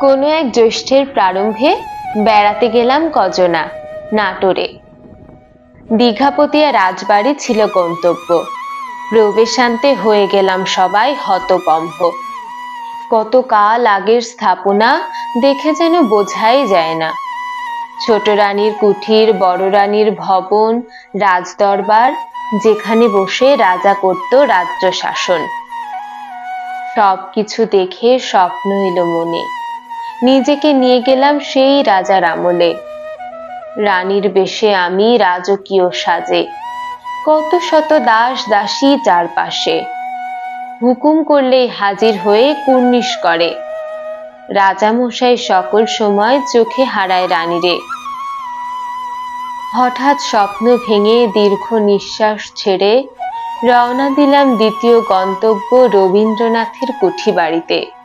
কোনো এক জ্যৈষ্ঠের প্রারম্ভে বেড়াতে গেলাম কজনা, নাটোরে। দীঘাপতিয়া রাজবাড়ি ছিল গন্তব্য। প্রবেশান্তে হয়ে গেলাম সবাই হতকম্প কত কাল আগের স্থাপনা দেখে যেন বোঝাই যায় না। ছোট রানীর কুঠির, বড় রানীর ভবন, রাজদরবার, যেখানে বসে রাজা করত রাজ্য শাসন। সব কিছু দেখে স্বপ্ন এলো মনে। নিজেকে নিয়ে গেলাম সেই রাজার আমলে। রানীর বেশে আমি রাজকীয় সাজে। কত শত দাস দাসী চারপাশে হুকুম করলেই হাজির হয়ে কুর্নিশ করে। রাজামশাই সকল সময় চোখে হারায় রানীরে। হঠাৎ স্বপ্ন ভেঙে দীর্ঘ নিঃশ্বাস ছেড়ে রওনা দিলাম দ্বিতীয় গন্তব্য রবীন্দ্রনাথের কুঠি বাড়িতে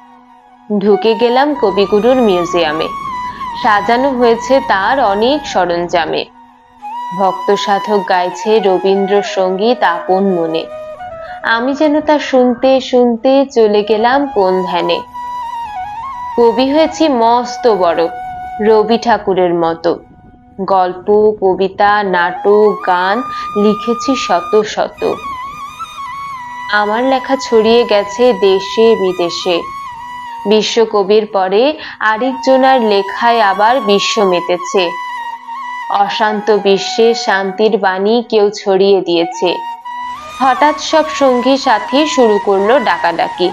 ঢুকে গেলাম কবিগুরুর মিউজিয়ামে। সাজানো হয়েছে তার অনেক সরঞ্জামে। ভক্ত সাধক গাইছে রবীন্দ্রসঙ্গীত আপন মনে। আমি যেন তা শুনতে শুনতে চলে গেলাম কোন ধ্যানে। কবি হয়েছি মস্ত বড়, রবি ঠাকুরের মতো। গল্প, কবিতা, নাটক, গান লিখেছি শত শত। আমার লেখা ছড়িয়ে গেছে দেশে বিদেশে। বিশ্বকবির পরে আরেকজনার লেখায় আবার বিশ্ব মেতেছে। অশান্ত বিশ্বে শান্তির বাণী কেউ ছড়িয়ে দিয়েছে। হঠাৎ সব সঙ্গী সাথী শুরু করল ডাকাডাকি।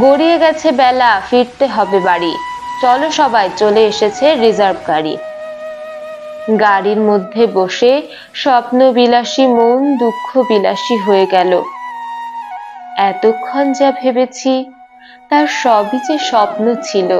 গড়িয়ে গেছে বেলা, ফিরতে হবে বাড়ি। চলো সবাই, চলে এসেছে রিজার্ভ গাড়ি। গাড়ির মধ্যে বসে স্বপ্ন বিলাসী মন দুঃখ বিলাসী হয়ে গেল। এতক্ষণ যা ভেবেছি তার সবই যে স্বপ্ন ছিল।